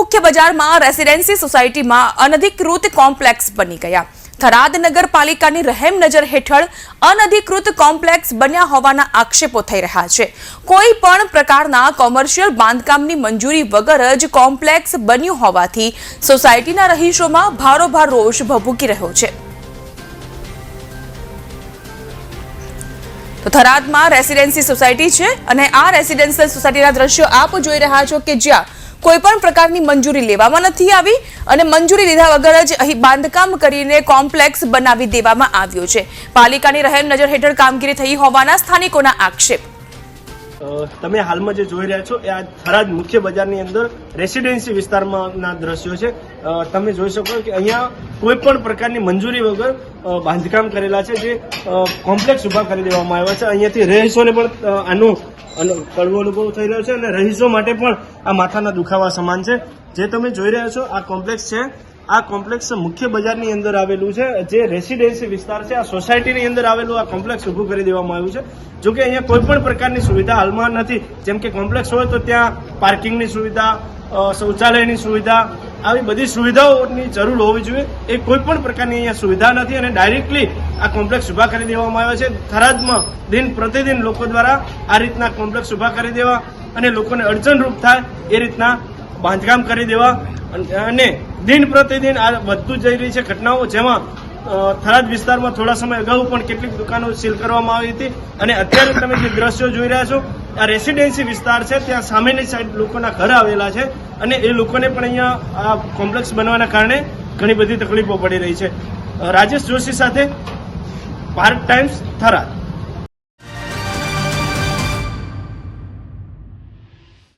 મુખ્ય બજારમાં રેસિડેન્સી સોસાયટીમાં અનધિકૃત કોમ્પ્લેક્સ બની ગયા. થરાદ નગરપાલિકાની રહેમ નજર હેઠળ અનધિકૃત કોમ્પ્લેક્સ બન્યા હોવાના આક્ષેપો થઈ રહ્યા છે. કોઈ પણ પ્રકારના કોમર્શિયલ બાંધકામની મંજૂરી વગર જ કોમ્પ્લેક્સ બન્યું હોવાથી સોસાયટીના રહીશોમાં ભારોભાર રોષ ભભૂકી રહ્યો છે. તો થરાદમાં રેસિડેન્સી સોસાયટી છે અને આ રેસિડેન્શિયલ સોસાયટીના દ્રશ્યો આપ જોઈ રહ્યા છો કે જ્યાં કોઈ પણ પ્રકારની મંજૂરી લેવામાં નથી આવી અને મંજૂરી લીધા વગર જ અહીં બાંધકામ કરીને કોમ્પ્લેક્સ બનાવી દેવામાં આવ્યો છે. પાલિકાની રહેમ નજર હેઠળ કામગીરી થઈ હોવાના સ્થાનિકોના આક્ષેપ. તમે હાલમાં જે જોઈ રહ્યા છો, એ આ થરાદ મુખ્ય બજારની અંદર રેસિડેન્સી વિસ્તારમાંના દ્રશ્યો છે. તમે જોઈ શકો કે અહીંયા કોઈ પણ પ્રકારની મંજૂરી વગર બાંધકામ કરેલા છે, જે કોમ્પ્લેક્સ ઊભા કરી દેવામાં આવ્યા છે. અહીંયાથી રહીશોને પણ આનું કડવો અનુભવ થઈ રહ્યો છે અને રહીશો માટે પણ આ માથાના દુખાવા સમાન છે. જે તમે જોઈ રહ્યા છો, આ કોમ્પ્લેક્સ છે. આ કોમ્પ્લેક્સ મુખ્ય બજારની અંદર આવેલું છે. જે રેસિડેન્સી વિસ્તાર છે, આ સોસાયટીની અંદર આવેલું આ કોમ્પ્લેક્સ ઊભું કરી દેવામાં આવ્યું છે. જો કે અહીંયા કોઈ પણ પ્રકારની સુવિધા હાલમાં નથી. જેમ કે કોમ્પ્લેક્સ હોય તો ત્યાં પાર્કિંગની સુવિધા શૌચાલયની સુવિધા, આવી બધી સુવિધાઓની જરૂર હોવી જોઈએ. એ કોઈ પણ પ્રકારની અહીંયા સુવિધા નથી અને ડાયરેક્ટલી આ કોમ્પ્લેક્સ ઊભા કરી દેવામાં આવ્યા છે. થરાદમાં દિન પ્રતિદિન લોકો દ્વારા આ રીતના કોમ્પ્લેક્સ ઊભા કરી દેવા અને લોકોને અડચણરૂપ થાય એ રીતના બાંધકામ કરી દેવા અને દિન પ્રતિદિન આ વધતું જઈ રહી છે ઘટનાઓ, જેમાં થરાદ વિસ્તારમાં થોડા સમય અગાઉ પણ કેટલીક દુકાનો સીલ કરવામાં આવી હતી. અને અત્યારે તમે જે દ્રશ્યો જોઈ રહ્યા છો, આ રેસિડેન્સી વિસ્તાર છે, ત્યાં સામેની સાઈડ લોકોના ઘર આવેલા છે. અને એ લોકોને પણ અહીંયા આ કોમ્પ્લેક્સ બનવાના કારણે ઘણી બધી તકલીફો પડી રહી છે. રાજેશ જોશી સાથે, ભારત ટાઈમ્સ, થરાદ.